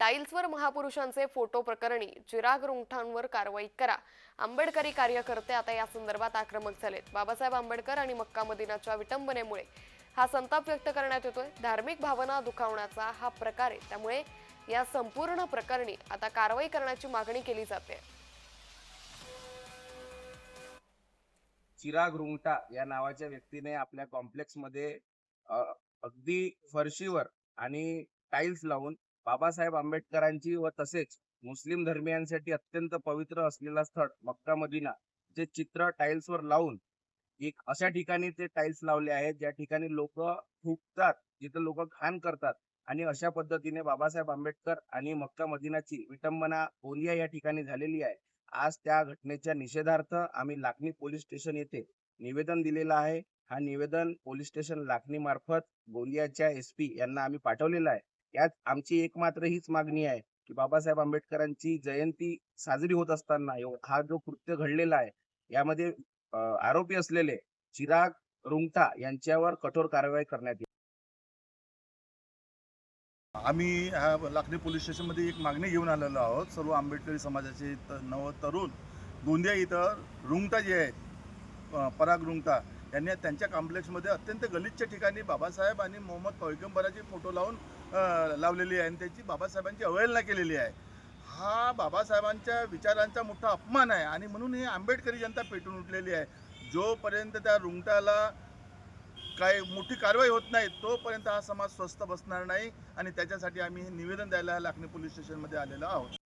टाईल्सवर महापुरुषांचे फोटो प्रकरणी चिराग रुंगठांवर कारवाई करा. आंबेडकरी कार्यकर्ते आता या संदर्भात आक्रमक झालेत. बाबासाहेब आंबेडकर आणि मक्का मदिनाच्या विटंबनेमुळे हा संताप व्यक्त करण्यात येतोय. धार्मिक भावना दुखावण्याचा हा प्रकार आहे. त्यामुळे या संपूर्ण प्रकरणी आता कारवाई करण्याची मागणी केली जाते. चिराग रुंगटा या नावाच्या व्यक्तीने आपल्या कॉम्प्लेक्समध्ये अगदी फरशीवर आणि टाइल्स लावून बाबासाहेब आंबेडकरांची व तसेच मुस्लिम धर्मियांसाठी अत्यंत पवित्र असलेला स्थळ मक्का मदिना जे चित्र टाइल्सवर लावून एक अशा ठिकाणी ते टाइल्स लावले आहेत ज्या ठिकाणी लोक थुकतात जिथे लोक घाण करतात आणि अशा पद्धतीने बाबासाहेब आंबेडकर आणि मक्का मदिनाची विटंबना बोलिया या ठिकाणी झालेली आहे. आज त्या घटनेच्या निषेधार्थ आम्ही लाखनी पोलीस स्टेशन येथे निवेदन दिलेलं आहे. हा निवेदन पोलीस स्टेशन लाखनी मार्फत गोंदियाच्या एस पी यांना आम्ही पाठवलेला आहे. यात आमची एकमात्र हीच मागणी आहे की बाबासाहेब आंबेडकरांची जयंती साजरी होत असताना हा जो कृत्य घडलेला आहे यामध्ये आरोपी असलेले चिराग रुंगटा यांच्यावर कठोर कारवाई करण्यात येईल. आम्ही ह्या लाखनी पोलीस स्टेशनमध्ये एक मागणी घेऊन आलेलो आहोत. सर्व आंबेडकरी समाजाचे नव तरुण गोंदिया इथं रुंगटा जे आहेत पराग रुंगटा यांनी त्यांच्या कॉम्प्लेक्समध्ये अत्यंत गलिच्छ ठिकाणी बाबासाहेब आणि मोहम्मद पैगंबराचे फोटो लावून लावलेली आहे. आणि त्याची बाबासाहेबांची अवहेलना केलेली आहे. हा बाबासाहेबांच्या विचारांचा मोठा अपमान आहे. आणि म्हणून ही आंबेडकरी जनता पेटून उठलेली आहे. जोपर्यंत त्या रुंगटाला काय मोठी कारवाई होत नाही तोपर्यंत हा समाज स्वस्थ बसणार नाही. आणि त्याच्यासाठी आम्ही हे निवेदन द्यायला लाखणी पोलीस स्टेशनमध्ये आलेलो आहोत.